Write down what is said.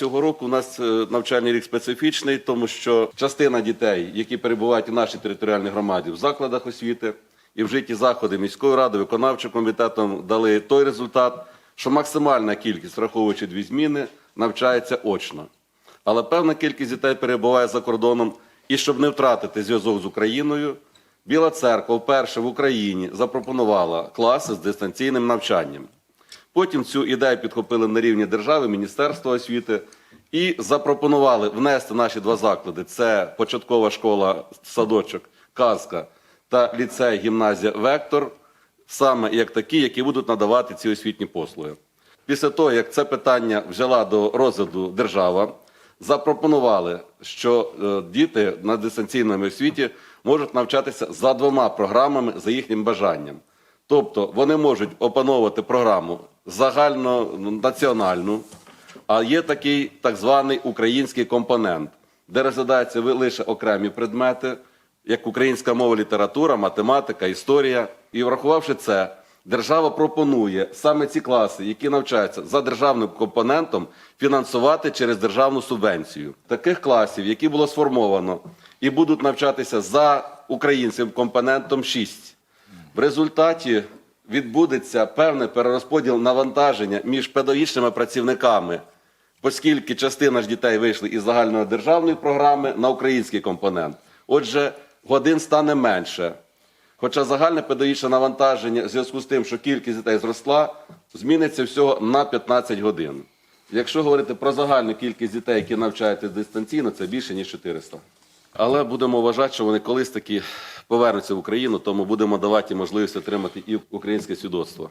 цього року у нас е, навчальний рік специфічний, тому що частина дітей, які перебувають у нашій територіальній громаді в закладах освіти і вжиті заходи міської ради, виконавчим комітетом дали той результат, що максимальна кількість, враховуючи дві зміни, навчається очно. Але певна кількість дітей перебуває за кордоном, і щоб не втратити зв'язок з Україною, Біла церква вперше в Україні запропонувала класи з дистанційним навчанням. Потім цю ідею підхопили на рівні держави, Міністерства освіти і запропонували внести наші два заклади: це початкова школа, садочок, казка та ліцей, гімназія Вектор, саме як такі, які будуть надавати ці освітні послуги. Після того, як це питання взяла до розгляду держава, запропонували, що е, діти на дистанційному освіті можуть навчатися за двома програмами за їхнім бажанням. Тобто вони можуть опановувати програму загальнонаціональну, а є такий так званий український компонент, де розглядаються лише окремі предмети, як українська мова, література, математика, історія. І врахувавши це, держава пропонує саме ці класи, які навчаються за державним компонентом, фінансувати через державну субвенцію. Таких класів, які було сформовано і будуть навчатися за українським компонентом 6. В результаті відбудеться певний перерозподіл навантаження між педагогічними працівниками, оскільки частина ж дітей вийшли із загальної державної програми на український компонент. Отже, годин стане менше. Хоча загальне педагогічне навантаження в зв'язку з тим, що кількість дітей зросла, зміниться всього на 15 годин. Якщо говорити про загальну кількість дітей, які навчаються дистанційно, це більше ніж 400. Але будемо вважати, що вони колись таки повернуться в Україну, тому будемо давати можливість отримати і українське свідоцтво.